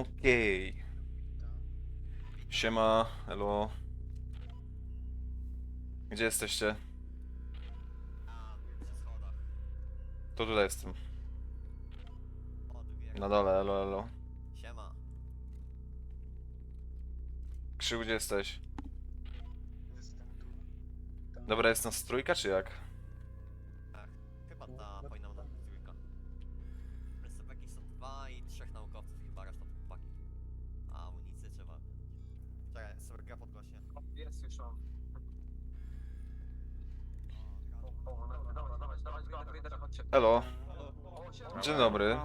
Okej. Siema, elo. Gdzie jesteście? To tutaj jestem. Na dole, elo, elo. Siema. Krzył, gdzie jesteś? Jestem tu. Tam. Dobra, jest nas trójka, czy jak? Chodźcie. Elo. Dzień dobry.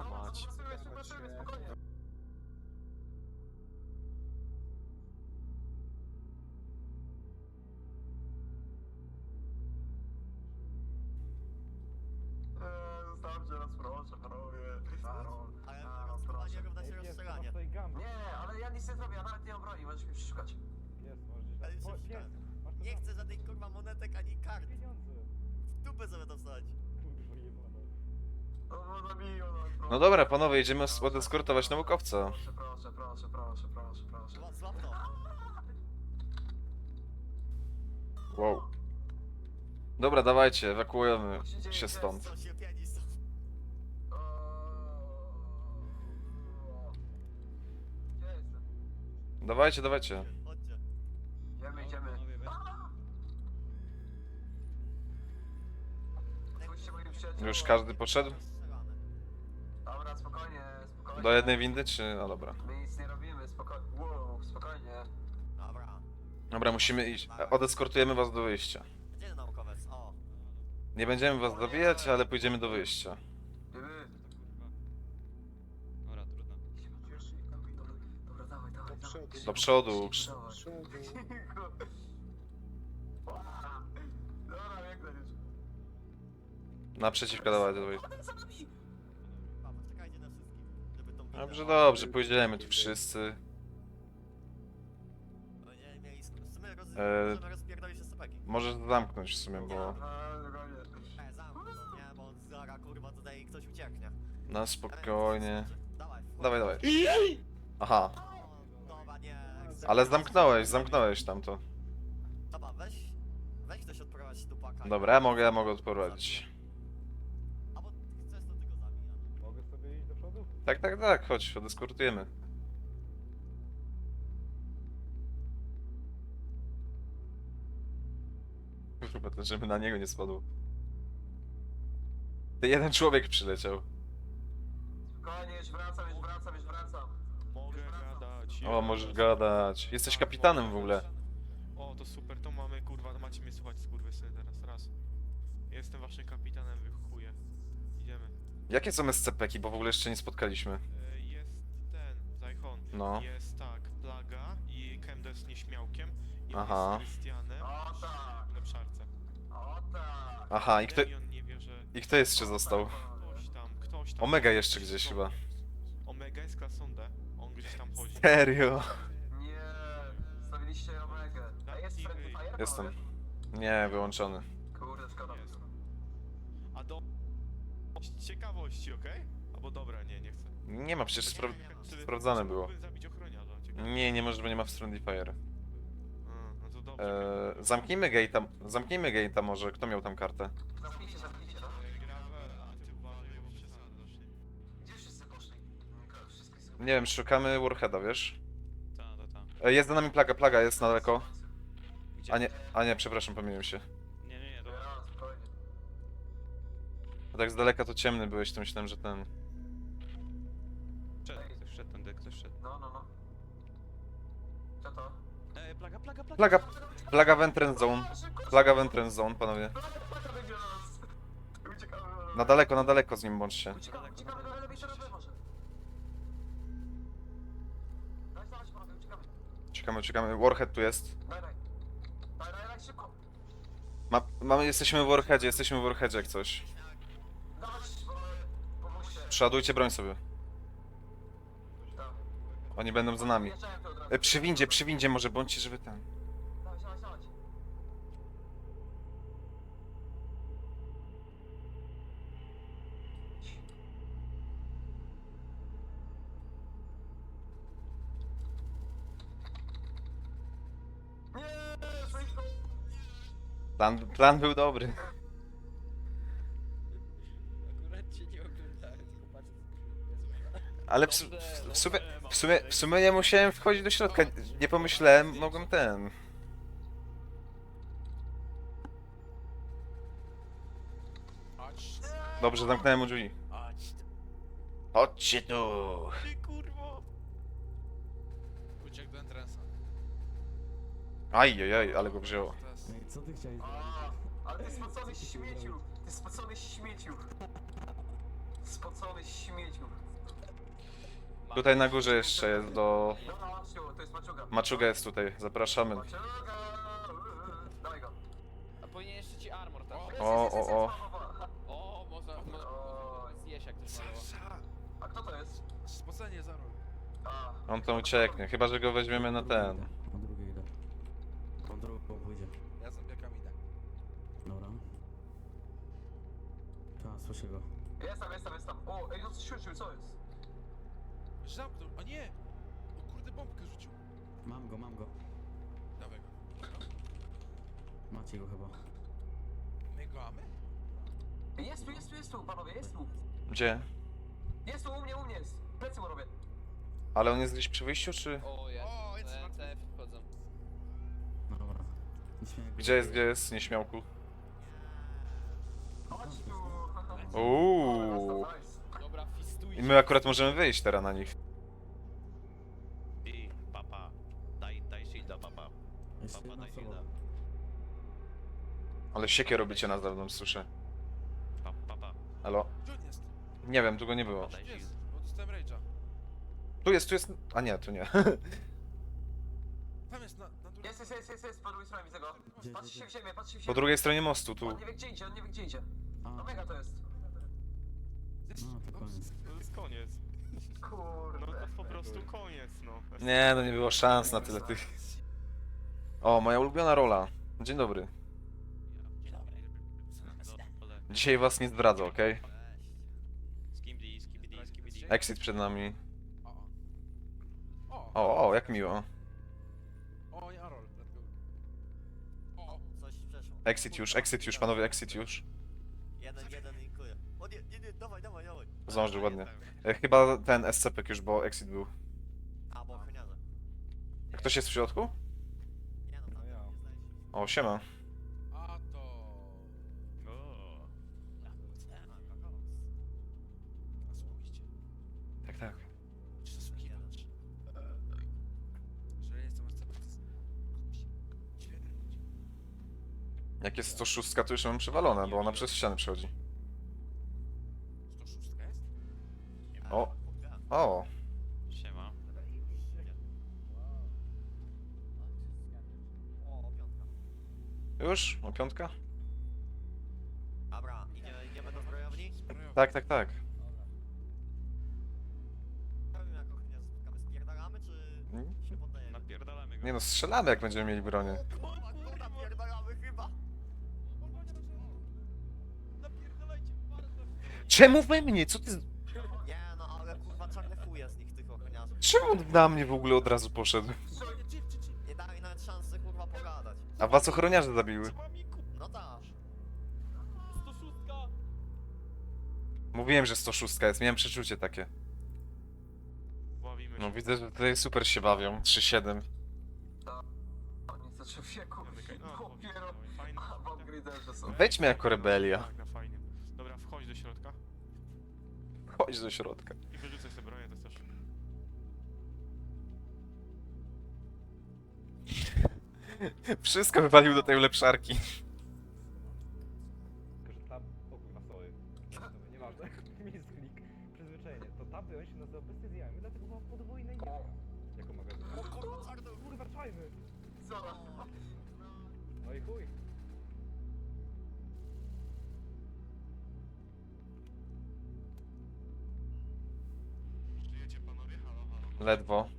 Zostawcie nas, proszę, panowie. Proszę. Nie, ale ja nic nie zrobię, ja nawet nie mam broni, możesz mi przeszukać. Nie chcę żadnej kurwa monetek ani kart. W dupę sobie to wstać. No, no, zabiją nas, proszę. No dobra, panowie, jedziemy os- odeskortować naukowca. Proszę, proszę, proszę, proszę, proszę, proszę. Zła- Złap to. Wow. Dobra, dawajcie, ewakuujemy się stąd. Są. Gdzie jestem? Dawajcie, dawajcie. Już każdy poszedł? Dobra, spokojnie, spokojnie. Do jednej windy, czy... No dobra. My nic nie robimy, spokojnie. Wow, spokojnie. Dobra. Dobra, musimy iść. Odeskortujemy was do wyjścia. Gdzie ten naukowiec? O. Nie będziemy was zabijać, ale pójdziemy do wyjścia. Idziemy. Dobra, trudno. Dobra, dobra, dawaj, dawaj, dawaj. Do przodu. Dawaj. Cicho. Naprzeciwka dawaj, dawaj. Na Dobrze, dobrze, pójdziemy tu wszyscy. Roz... E. Możesz zamknąć w sumie, bo A, spokojnie. E, to, na spokojnie. Dawaj. Dawaj. Aha, ale zamknąłeś, zamknąłeś tamto. Dobra, ja mogę, ja mogę odprowadzić. Tak, tak, tak, chodź, odeskortujemy. Kurwa, to żeby na niego nie spadło. Ty jeden człowiek przyleciał. Spokojnie, już wracam, już wracam, już wracam. Mogę gadać. O, możesz gadać. Jesteś kapitanem w ogóle. O, to super, to mamy, kurwa, macie mnie słuchać, skurwysy, teraz, raz. Jestem waszym kapitanem, wy chuje. Idziemy. Jakie są SCP-ki, bo w ogóle jeszcze nie spotkaliśmy. E, Jest ten, Zajchon. No. Jest tak, Plaga i Kemdo jest nieśmiałkiem. I Aha. on jest Krystianem O tak, w lepszarce. o tak. Aha, i kto, I on nie wie, że i kto jeszcze został? ktoś tam, ktoś tam... Omega jeszcze gdzieś chyba. Omega jest klasą D. On gdzieś tam chodzi. Serio? Nie, stawiliście Omegę. A jest Friendly Fire? Jestem. Nie, wyłączony. Kurde, szkoda. Jest. Do... Ciekawości, okej? Albo dobra, nie, nie chcę. Nie ma, przecież spra Czy- sprawdzane czy było. mógłbym zabić ochroniarza? Ciekawe. Nie, nie może, bo nie ma w Friendly Fire. A, no to dobrze. Eee, zamknijmy gate'a, zamknijmy gate'a może, kto miał tam kartę? Zamknijcie, zamknijcie, no. E, przesadzasz. Gdzie wszyscy poszli? Wszystko jest Nie wiem, szukamy Warheada, wiesz? Ta, ta, ta. E, jest za nami plaga, plaga jest na daleko. A nie, a nie, przepraszam, pomyliłem się. A tak z daleka to ciemny byłeś, to myślałem, że ten... Wszedł, ktoś wszedł tędy, ktoś wszedł. No, no, no. Co to? Ej, plaga, plaga, plaga! Plaga, plaga w entrance zone. Plaga w entrance zone, panowie. Na daleko, na daleko z nim bądźcie. Uciekamy, uciekamy do lewej strony może. Daj, dawaj, panowie, uciekamy. Czekamy, czekamy. Warhead tu jest. Daj, daj. Daj, daj, daj, szybko. Ma, mamy, jesteśmy w Warheadzie, jesteśmy w Warheadzie jak coś. Przeładujcie broń sobie. Oni będą za nami. E, przy windzie, przy windzie może bądźcie, żeby ten. Plan, plan był dobry. Ale w, su- w, w, sumie, w, sumie, w sumie nie musiałem wchodzić do środka. Nie pomyślałem, mogłem ten. Chodź, Dobrze, zamknąłem mu drzwi. chodź. Chodźcie tu. Ty kurwo! Uciekł do entrance'a. Ajajaj, ale go wzięło. Teraz- Ej, co ty chciałeś A, ale ty spocony śmieciu! Ty spocony śmieciu! Spocony śmieciu! Tutaj na górze jeszcze jest do... Maczuga. Jest tutaj, zapraszamy. Dawaj go. A powinien jeszcze ci armor tam. O, o, o. O, może, zjeść jak. Sasza! A kto to jest? Spocenie za rol. A, On tam ucieknie, chyba że go weźmiemy na ten. Na drugie idę. On drugą pójdzie. Ja zombiakami idę. Dobra. Ta, słyszę go. jest tam, jest tam, jest tam. O, ej, no ćwiczył, co jest? Zamknął, a nie! O kurde, bombkę rzucił. Mam go, mam go. Dawaj go. Macie go chyba. My go mamy? Jest tu, jest tu, jest tu, panowie, jest tu. Gdzie? Jest tu, u mnie, u mnie jest. Plecy mu robię. Ale on jest gdzieś przy wyjściu, czy... O, jest. O, jest Te- martwy. te wchodzą. No dobra. Gdzie jest, gdzie jest, nieśmiałku? Chodź tu. Uuu. Nice. I my akurat możemy wyjść teraz na nich. I papa, daj, daj shielda, papa. Papa, jedna daj osoba. shielda. Ale siekie robicie na zewnątrz, słyszę. Pa, papa, Halo? Gdzie on jest? Nie wiem, tu go nie było. daj Gdzie shield. jest? Bo dostałem rage'a. Tu jest, tu jest... A nie, tu nie. Tam jest, na, na. Jest, jest, jest, jest, jest, po drugiej stronie widzę go. Gdzie, się w ziemię, patrzcie w ziemię. Po drugiej stronie mostu, tu. On nie wie gdzie idzie, on nie wie gdzie idzie. A, No mega to jest. Jest- No, to koniec. To jest koniec. No to po prostu koniec, no. Nie, no nie było szans na tyle tych... O, moja ulubiona rola. Dzień dobry. Dzień dobry. Dole. Dzisiaj was nie zdradzę, okej? Skibidi, skibidi, skibidi. Exit przed nami. O, o. Jak miło. O, nie, Arol, let's go. O, Coś przeszło. Exit już, exit już, panowie, exit już. Jeden, jeden linkuje. O nie, nie, nie, dawaj. Zdążył ładnie. E, Chyba ten SCP już, bo exit był. A. Ktoś jest w środku? Znajdziesz. O, siema. a. O. Tak, tak. Jak jest 106, to już mam przewalone, bo ona przez ściany przechodzi. O, o. Siema. O, piątka. Już? O piątka? Dobra, idziemy, idziemy do zbrojowni. Tak, tak, tak. Nie wiem, jak ochroniarze spotkamy. Spierdalamy, czy Mm. się poddajemy? Napierdalamy go. Nie no, strzelamy jak będziemy mieli bronię. Kurwa, kurwa, napierdalamy chyba. Napierdalajcie, bardzo. Czemu we mnie? Co ty... Czemu on na mnie w ogóle od razu poszedł? Nie dali nawet szansy kurwa pogadać. A was ochroniarze zabiły. No tak. 106! Mówiłem, że 106 jest, miałem przeczucie takie. Bawimy się. No widzę, że tutaj super się bawią. 3-7. Oni za człowieku. Zamykaj. No, Dopiero. no, fajnie. A, w upgraderze są. Wejdźmy jako rebelia. Tak, na. Dobra, wchodź do środka Chodź do środka. Wszystko wywalił do tej ulepszarki. Tylko, że tab... O kurwa, sorry. Nieważne. Misklik. Przyzwyczajenie. To taby on się nazywa precyzjami, dlatego ma podwójne nie. Jako magazyn. O kurwa, czarno. Kurwa, czajmy! Co? No i chuj. Ledwo.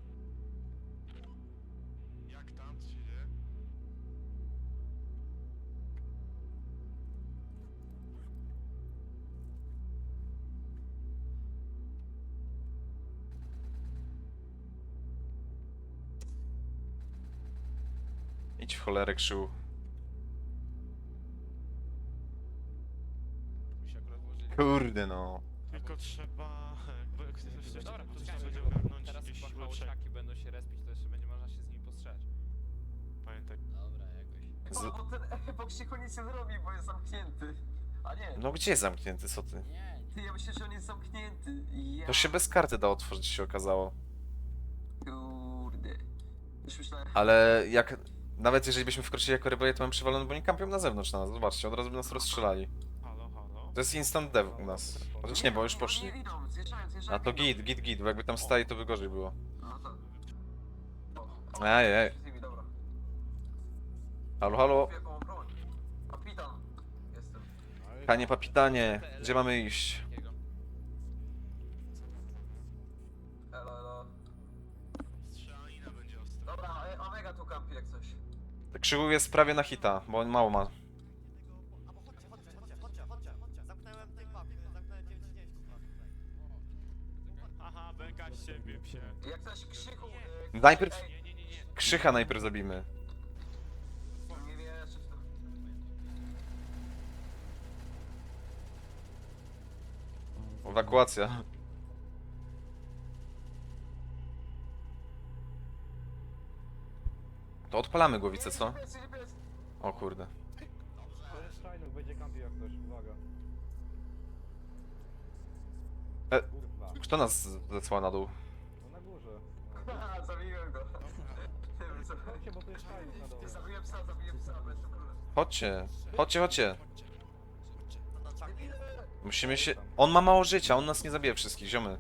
cholerę krzył. Kurde no. Tylko trzeba... Jak Dobra, to trzeba będzie ogarnąć teraz jakieś chyba będą się respić, to jeszcze będzie można się z nimi postrzelać. Pamiętaj. Dobra, jakoś. Z... Bo, ten e-boksiku nic nie zrobi, bo jest zamknięty. A nie, No gdzie zamknięty, co ty? Nie, ty, ja myślę, że on jest zamknięty. Ja... To się bez karty da otworzyć, się okazało. Kurde. Już myślałem... Ale jak nawet jeżeli byśmy wkroczyli jako rebelię, to mamy przywalone, bo nie kampią na zewnątrz na nas. Zobaczcie, od razu by nas rozstrzelali. To jest instant dev u nas. Chociaż nie, bo już poszli. A to git, git, git, bo jakby tam stali, to by gorzej było. To... O, o, Ej, ej. z nimi, dobra. Halo, halo. Panie papitanie, gdzie mamy iść? Krzywu jest prawie na hita, bo on mało ma. Albo chodźcie, chodźcie, chodźcie, chodźcie, chodźcie, chodźcie. Zamknąłem typa, zamknąłem 99 kurwa tutaj. Aha, bęka z siebie, psie. Jak coś Krzychu... Najpierw Nie. Krzycha najpierw zabijmy. nie wiesz. Ewakuacja. To odpalamy głowicę, co? O kurde. To. E. Kto nas zesłał na dół? na górze. Haha, zabiłem go. Chodźcie, bo królem. Chodźcie, chodźcie, chodźcie. To. Musimy się... On ma mało życia, on nas nie zabije wszystkich, ziomy.